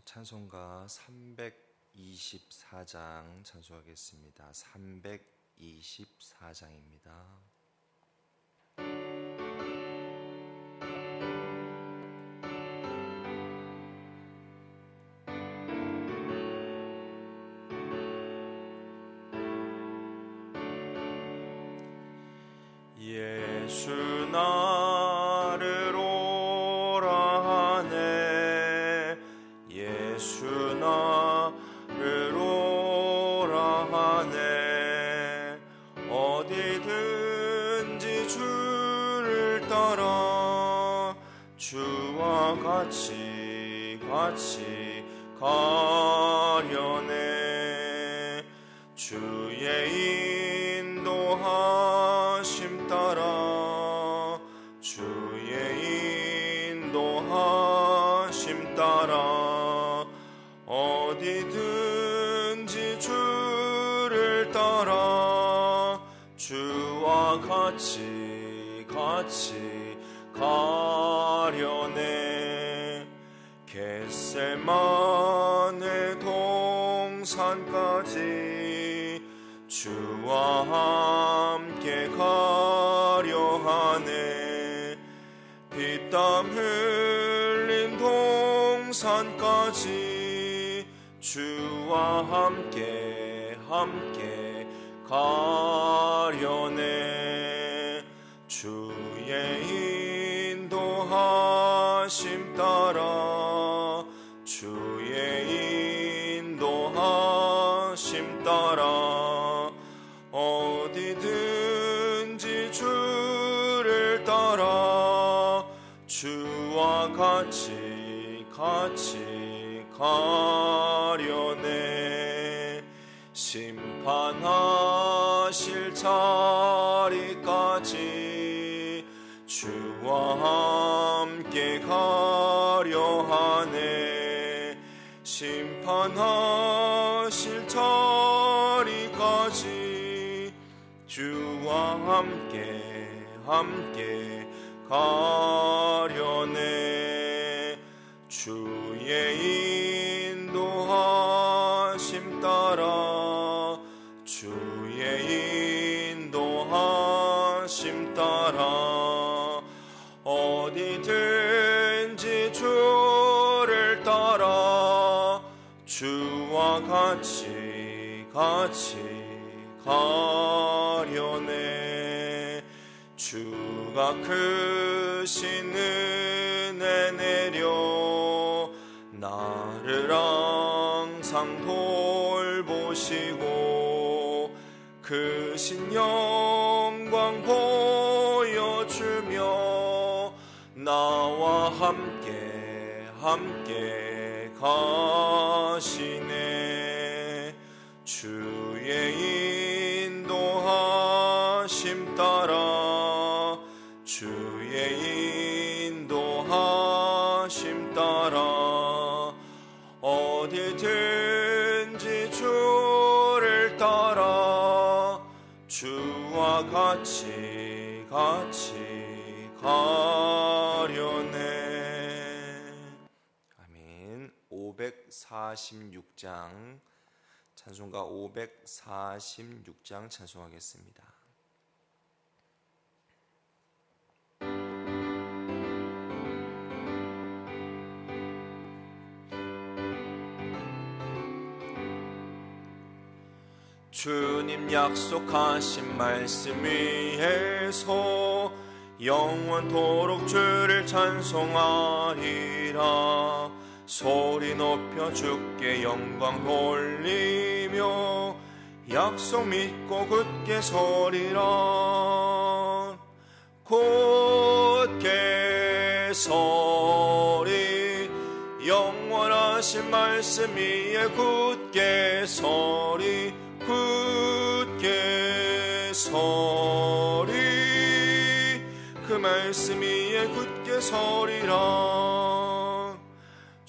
찬송가 324장 찬송하겠습니다. 324장입니다. 따라 주와 같이 같이 가려네 주와 함께 가려 하네. 피땀 흘린 동산까지 주와 함께 함께 가려네 같이 가려네. 심판하실 자리까지 주와 함께 가려 하네. 심판하실 자리까지 주와 함께 함께 가려 따라. 어디든지 주를 따라 주와 같이 같이 가려네. 주가 은 함께 가시 546장 찬송가 546장 찬송하겠습니다. 주님 약속하신 말씀 위에서 영원토록 주를 찬송하리라 소리 높여 주께 영광 돌리며 약속 믿고 굳게 서리라. 굳게 서리 영원하신 말씀 위에 굳게 서리 굳게 서리 그 말씀 위에 굳게 서리라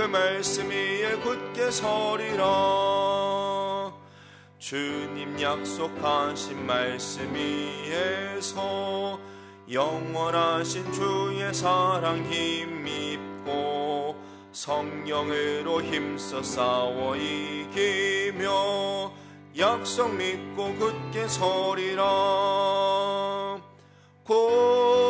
그 말씀 위에 굳게 서리라. 주님 약속하신 말씀 위에서 영원하신 주의 사랑 힘입고 성령으로 힘써 싸워 이기며 약속 믿고 굳게 서리라. 굳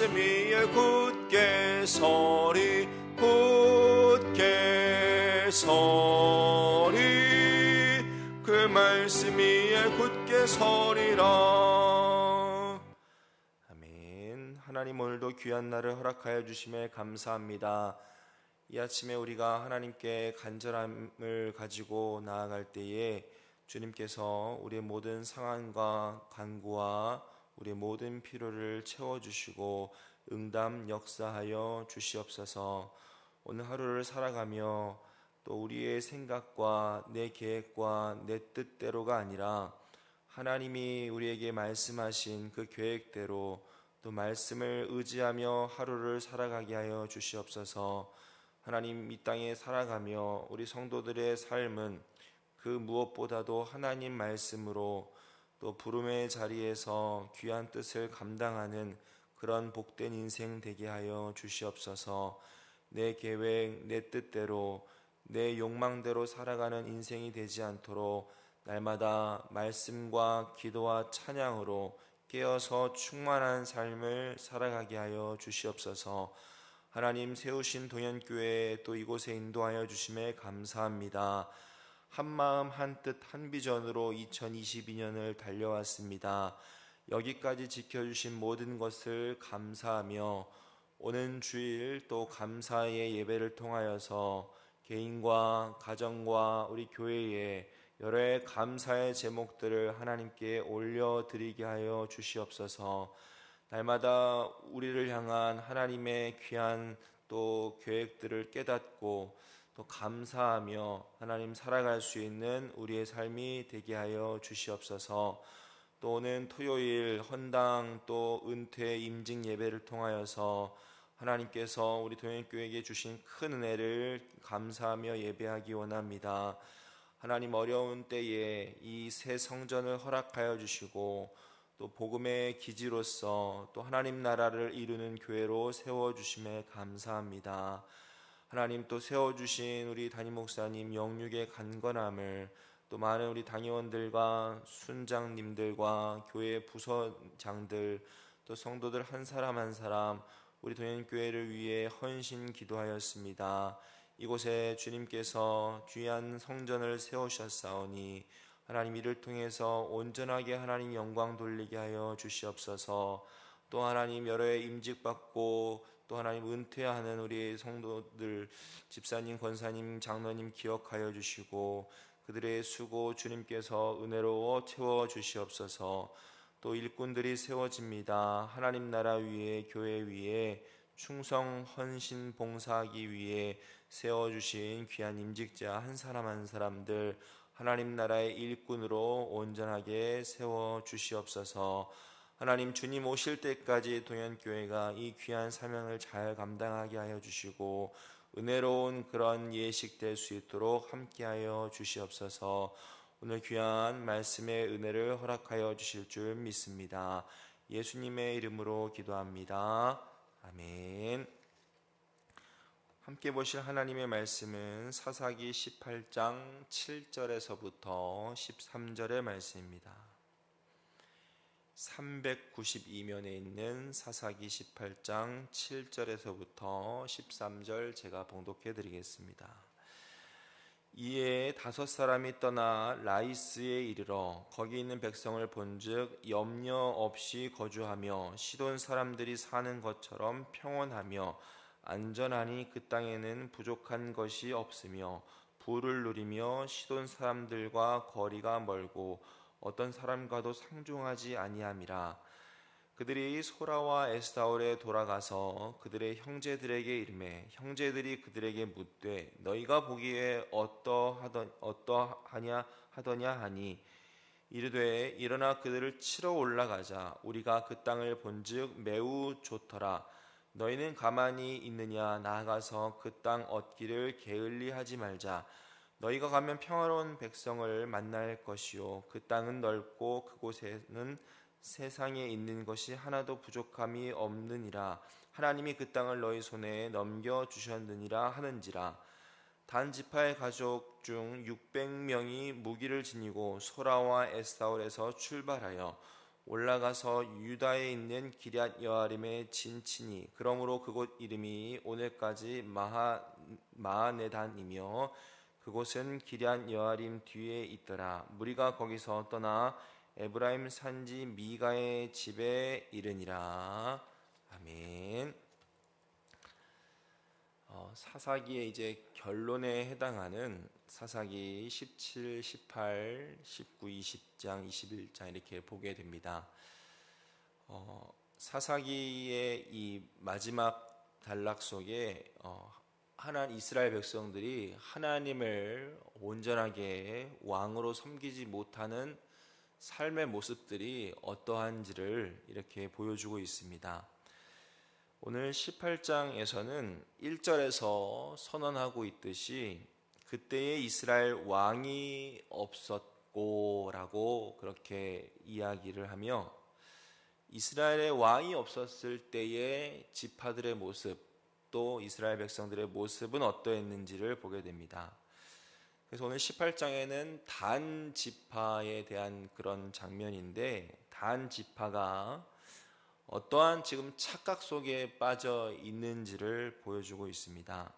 말씀 위에 굳게 서리 굳게 서리. 그 말씀 위에 굳게 서리라. 아멘. 하나님 오늘도 귀한 날을 허락하여 주심에 감사합니다. 이 아침에 우리가 하나님께 간절함을 가지고 나아갈 때에 주님께서 우리의 모든 상황과 간구와 우리의 모든 필요를 채워주시고 응답 역사하여 주시옵소서. 오늘 하루를 살아가며 또 우리의 생각과 내 계획과 내 뜻대로가 아니라 하나님이 우리에게 말씀하신 그 계획대로 또 말씀을 의지하며 하루를 살아가게 하여 주시옵소서. 하나님 이 땅에 살아가며 우리 성도들의 삶은 그 무엇보다도 하나님 말씀으로 또 부름의 자리에서 귀한 뜻을 감당하는 그런 복된 인생 되게 하여 주시옵소서 내 계획, 내 뜻대로 내 욕망대로 살아가는 인생이 되지 않도록 날마다 말씀과 기도와 찬양으로 깨어서 충만한 삶을 살아가게 하여 주시옵소서 하나님 세우신 동현교회 또 이곳에 인도하여 주심에 감사합니다. 한 마음 한 뜻 한 비전으로 2022년을 달려왔습니다. 여기까지 지켜주신 모든 것을 감사하며 오는 주일 또 감사의 예배를 통하여서 개인과 가정과 우리 교회에 여러 감사의 제목들을 하나님께 올려드리게 하여 주시옵소서. 날마다 우리를 향한 하나님의 귀한 또 계획들을 깨닫고 또 감사하며 하나님 살아갈 수 있는 우리의 삶이 되게 하여 주시옵소서. 또 오는 토요일 헌당 또 은퇴 임직 예배를 통하여서 하나님께서 우리 동행교회에게 주신 큰 은혜를 감사하며 예배하기 원합니다. 하나님 어려운 때에 이 새 성전을 허락하여 주시고 또 복음의 기지로서 또 하나님 나라를 이루는 교회로 세워 주심에 감사합니다. 하나님 또 세워 주신 우리 담임 목사님 영육의 간건함을 또 많은 우리 당의원들과 순장님들과 교회 부서장들 또 성도들 한 사람 한 사람 우리 동행교회를 위해 헌신 기도하였습니다. 이곳에 주님께서 귀한 성전을 세우셨사오니 하나님 이를 통해서 온전하게 하나님 영광 돌리게 하여 주시옵소서. 또 하나님 여러 해 임직받고 또 하나님 은퇴하는 우리 성도들 집사님, 권사님, 장로님 기억하여 주시고 그들의 수고 주님께서 은혜로 채워 주시옵소서. 또 일꾼들이 세워집니다. 하나님 나라 위에 교회 위에 충성 헌신 봉사하기 위해 세워 주신 귀한 임직자 한 사람 한 사람들 하나님 나라의 일꾼으로 온전하게 세워 주시옵소서. 하나님 주님 오실 때까지 동현교회가 이 귀한 사명을 잘 감당하게 하여 주시고 은혜로운 그런 예식 될 수 있도록 함께하여 주시옵소서. 오늘 귀한 말씀의 은혜를 허락하여 주실 줄 믿습니다. 예수님의 이름으로 기도합니다. 아멘. 함께 보실 하나님의 말씀은 사사기 18장 7절에서부터 13절의 말씀입니다. 392면에 있는 사사기 18장 7절에서부터 13절 제가 봉독해 드리겠습니다. 이에 다섯 사람이 떠나 라이스에 이르러 거기 있는 백성을 본즉 염려 없이 거주하며 시돈 사람들이 사는 것처럼 평온하며 안전하니 그 땅에는 부족한 것이 없으며 부를 누리며 시돈 사람들과 거리가 멀고 어떤 사람과도 상종하지 아니함이라. 그들이 소라와 에스다올에 돌아가서 그들의 형제들에게 이름해 형제들이 그들에게 묻되 너희가 보기에 어떠하던 어떠하냐 하더냐 하니? 이르되 일어나 그들을 치러 올라가자. 우리가 그 땅을 본즉 매우 좋더라. 너희는 가만히 있느냐? 나아가서 그 땅 얻기를 게을리하지 말자 너희가 가면 평화로운 백성을 만날 것이요. 그 땅은 넓고 그곳에는 세상에 있는 것이 하나도 부족함이 없느니라. 하나님이 그 땅을 너희 손에 넘겨 주셨느니라 하는지라. 단 지파의 가족 중 600명이 무기를 지니고 소라와 에스타올에서 출발하여 올라가서 유다에 있는 기럇 여아림에 진치니 그러므로 그곳 이름이 오늘까지 마하 마하네단이며 그곳은 기럇 여아림 뒤에 있더라 무리가 거기서 떠나 에브라임 산지 미가의 집에 이르니라. 아멘. 어, 사사기의 이제 결론에 해당하는 사사기 17, 18, 19, 20장, 21장 이렇게 보게 됩니다. 어, 사사기의 이 마지막 단락 속에 어, 하나 이스라엘 백성들이 하나님을 온전하게 왕으로 섬기지 못하는 삶의 모습들이 어떠한지를 이렇게 보여주고 있습니다. 오늘 18장에서는 1절에서 선언하고 있듯이 그때에 이스라엘 왕이 없었고 라고 그렇게 이야기를 하며 이스라엘의 왕이 없었을 때의 지파들의 모습 또 이스라엘 백성들의 모습은 어떠했는지를 보게 됩니다. 그래서 오늘 18장에는 단 지파에 대한 그런 장면인데 단 지파가 어떠한 지금 착각 속에 빠져 있는지를 보여주고 있습니다.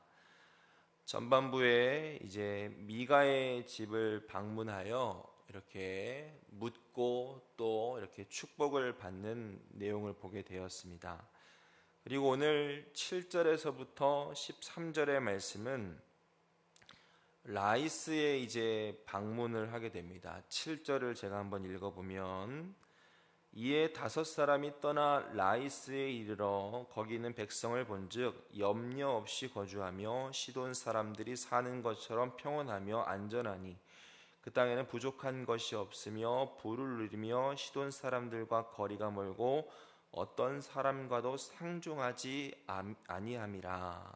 전반부에 이제 미가의 집을 방문하여 이렇게 묻고 또 이렇게 축복을 받는 내용을 보게 되었습니다. 그리고 오늘 7절에서부터 13절의 말씀은 라이스에 이제 방문을 하게 됩니다. 7절을 제가 한번 읽어보면 이에 다섯 사람이 떠나 라이스에 이르러 거기 있는 백성을 본즉 염려 없이 거주하며 시돈 사람들이 사는 것처럼 평온하며 안전하니 그 땅에는 부족한 것이 없으며 부를 누리며 시돈 사람들과 거리가 멀고 어떤 사람과도 상종하지 아니함이라.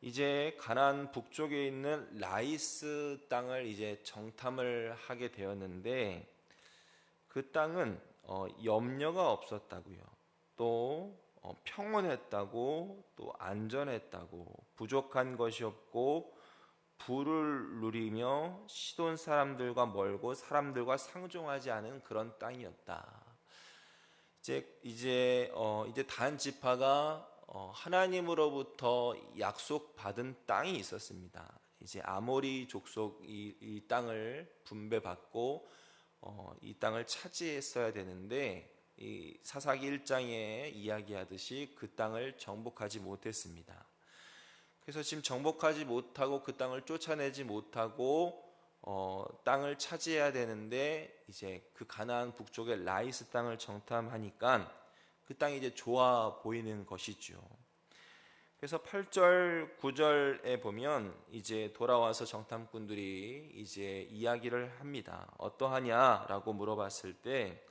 이제 가난 북쪽에 있는 라이스 땅을 이제 정탐을 하게 되었는데 그 땅은 어, 염려가 없었다고요. 또 어, 평온했다고 또 안전했다고 부족한 것이 없고 부를 누리며 시돈 사람들과 멀고 사람들과 상종하지 않은 그런 땅이었다. 이제 이제 어, 이제 단 지파가 어, 하나님으로부터 약속받은 땅이 있었습니다. 이제 아모리 족속 이, 이 땅을 분배받고 어, 이 땅을 차지했어야 되는데 이 사사기 1장에 이야기하듯이 그 땅을 정복하지 못했습니다. 그래서 지금 정복하지 못하고 그 땅을 쫓아내지 못하고 어, 땅을 차지해야 되는데 이제 그 가나안 북쪽의 라이스 땅을 정탐하니까 그 땅이 이제 좋아 보이는 것이죠. 그래서 8절, 9절에 보면 이제 돌아와서 정탐꾼들이 이제 이야기를 합니다. 어떠하냐라고 물어봤을 때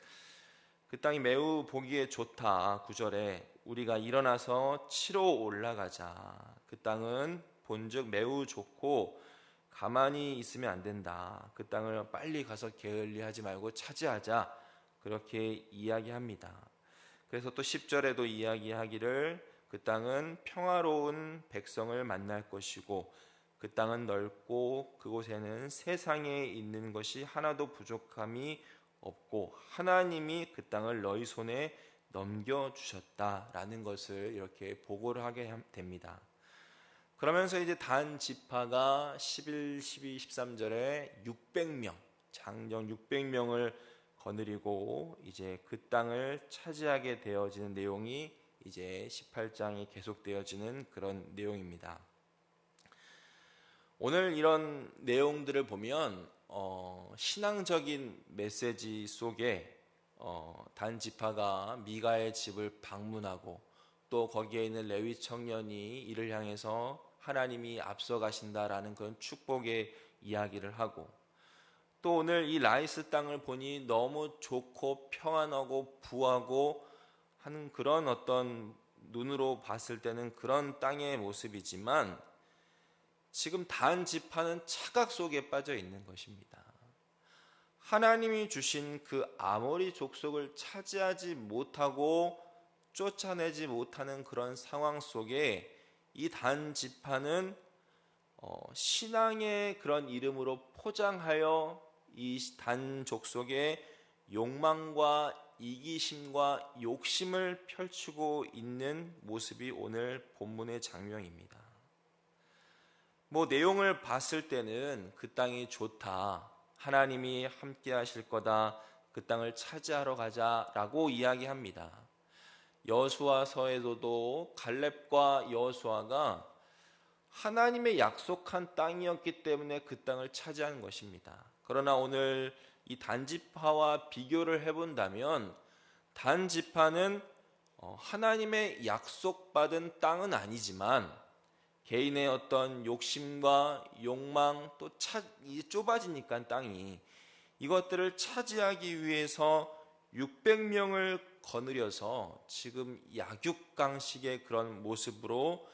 그 땅이 매우 보기에 좋다. 9절에 우리가 일어나서 치러 올라가자. 그 땅은 본즉 매우 좋고 가만히 있으면 안 된다. 그 땅을 빨리 가서 게을리하지 말고 차지하자. 그렇게 이야기합니다. 그래서 또 10절에도 이야기하기를 그 땅은 평화로운 백성을 만날 것이고 그 땅은 넓고 그곳에는 세상에 있는 것이 하나도 부족함이 없고 하나님이 그 땅을 너희 손에 넘겨 주셨다라는 것을 이렇게 보고를 하게 됩니다. 그러면서 이제 단 지파가 11, 12, 13절에 600명, 장정 600명을 거느리고 이제 그 땅을 차지하게 되어지는 내용이 이제 18장에 계속되어지는 그런 내용입니다. 오늘 이런 내용들을 보면 어, 신앙적인 메시지 속에 어, 단 지파가 미가의 집을 방문하고 또 거기에 있는 레위 청년이 이를 향해서 하나님이 앞서 가신다라는 그런 축복의 이야기를 하고 또 오늘 이 라이스 땅을 보니 너무 좋고 평안하고 부하고 하는 그런 어떤 눈으로 봤을 때는 그런 땅의 모습이지만 지금 단 지파는 착각 속에 빠져 있는 것입니다. 하나님이 주신 그 아모리 족속을 차지하지 못하고 쫓아내지 못하는 그런 상황 속에 이 단 지파는 어, 신앙의 그런 이름으로 포장하여 이 단 족속의 욕망과 이기심과 욕심을 펼치고 있는 모습이 오늘 본문의 장면입니다. 뭐 내용을 봤을 때는 그 땅이 좋다. 하나님이 함께 하실 거다. 그 땅을 차지하러 가자라고 이야기합니다. 여수아서에서도 갈렙과 여수아가 하나님의 약속한 땅이었기 때문에 그 땅을 차지한 것입니다. 그러나 오늘 이 단지파와 비교를 해본다면 단지파는 어, 하나님의 약속받은 땅은 아니지만 개인의 어떤 욕심과 욕망 또 차, 좁아지니까 땅이 이것들을 차지하기 위해서 600명을 거느려서 지금 약육강식의 그런 모습으로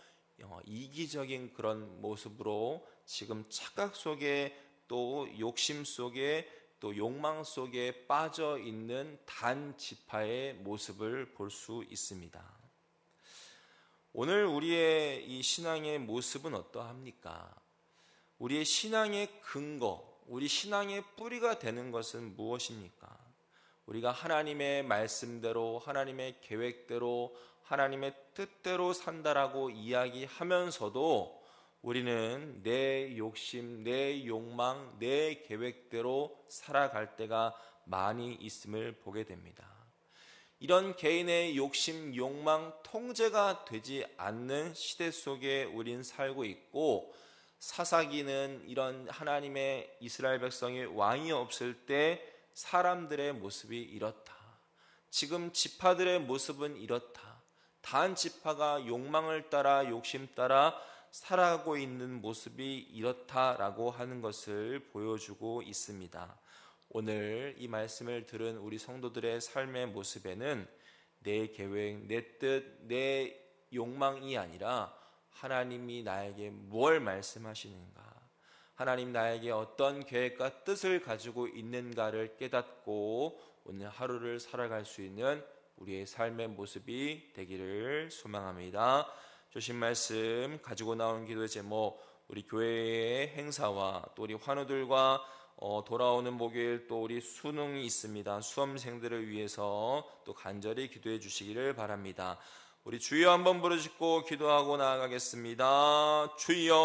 어, 이기적인 그런 모습으로 지금 착각 속에 또 욕심 속에 또 욕망 속에 빠져 있는 단 지파의 모습을 볼 수 있습니다. 오늘 우리의 이 신앙의 모습은 어떠합니까? 우리의 신앙의 근거, 우리 신앙의 뿌리가 되는 것은 무엇입니까? 우리가 하나님의 말씀대로, 하나님의 계획대로, 하나님의 뜻대로 산다라고 이야기하면서도 우리는 내 욕심, 내 욕망, 내 계획대로 살아갈 때가 많이 있음을 보게 됩니다. 이런 개인의 욕심, 욕망, 통제가 되지 않는 시대 속에 우린 살고 있고 사사기는 이런 하나님의 이스라엘 백성의 왕이 없을 때 사람들의 모습이 이렇다. 지금 지파들의 모습은 이렇다. 단 지파가 욕망을 따라 욕심 따라 살아가고 있는 모습이 이렇다라고 하는 것을 보여주고 있습니다. 오늘 이 말씀을 들은 우리 성도들의 삶의 모습에는 내 계획, 내 뜻, 내 욕망이 아니라 하나님이 나에게 뭘 말씀하시는가, 하나님 나에게 어떤 계획과 뜻을 가지고 있는가를 깨닫고 오늘 하루를 살아갈 수 있는 우리의 삶의 모습이 되기를 소망합니다. 주신 말씀 가지고 나온 기도의 제목 우리 교회의 행사와 또 우리 환우들과 어, 돌아오는 목요일 또 우리 수능이 있습니다. 수험생들을 위해서 또 간절히 기도해 주시기를 바랍니다. 우리 주여 한번 부르짖고 기도하고 나아가겠습니다. 주여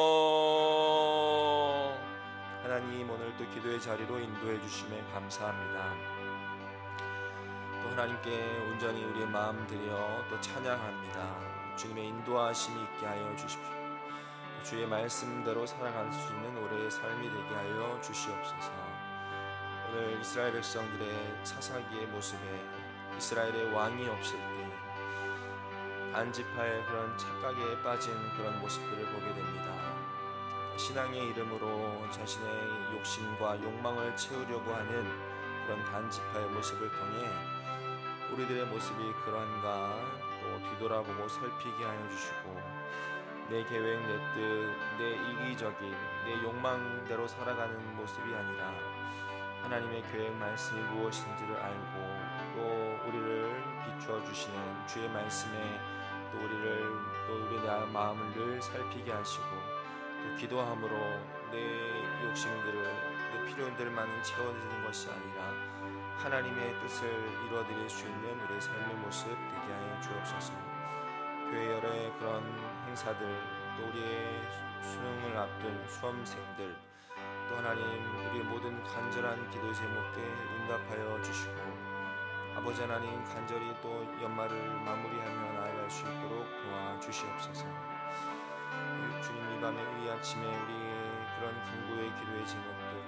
하나님 오늘 또 기도의 자리로 인도해 주심에 감사합니다. 또 하나님께 온전히 우리의 마음 들여 또 찬양합니다. 주님의 인도하심이 있게 하여 주십시오. 주의 말씀대로 살아갈 수 있는 올해의 삶이 되게 하여 주시옵소서. 오늘 이스라엘 백성들의 차사기의 모습에 이스라엘의 왕이 없을 때 반지파의 그런 착각에 빠진 그런 모습들을 보게 됩니다. 신앙의 이름으로 자신의 욕심과 욕망을 채우려고 하는 그런 단지파의 모습을 통해 우리들의 모습이 그런가 또 뒤돌아보고 살피게 하여 주시고 내 계획, 내 뜻, 내 이기적인 내 욕망대로 살아가는 모습이 아니라 하나님의 계획 말씀이 무엇인지를 알고 우리를 비추어 주시는 주의 말씀에 또 우리를 또 우리의 마음을 늘 살피게 하시고 또 기도함으로 내 욕심들을 내 필요들만 채워드리는 것이 아니라 하나님의 뜻을 이루어드릴 수 있는 우리의 삶의 모습 되게 하여 주옵소서. 교회 열의 그런 행사들 또 우리의 수능을 앞둔 수험생들 또 하나님 우리의 모든 간절한 기도 제목에 응답하여 주시고 아버지 하나님 간절히 또 연말을 마무리하며 나아 갈 수 있도록 도와주시옵소서. 주님 이 밤에 이 아침에 우리의 그런 간구의 기도의 제목들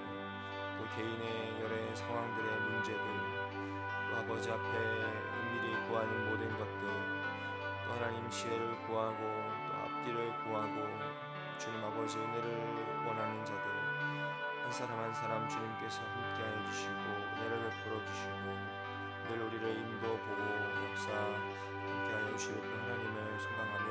또 개인의 여러 상황들의 문제들 또 아버지 앞에 은밀히 구하는 모든 것들 또 하나님 지혜를 구하고 또 앞길을 구하고 주님 아버지 은혜를 원하는 자들 한 사람 한 사람 주님께서 함께하여 주시고 은혜를 베풀어 주시고 늘 우리를 인도보고 역사 打游戏我看看你们有什么办法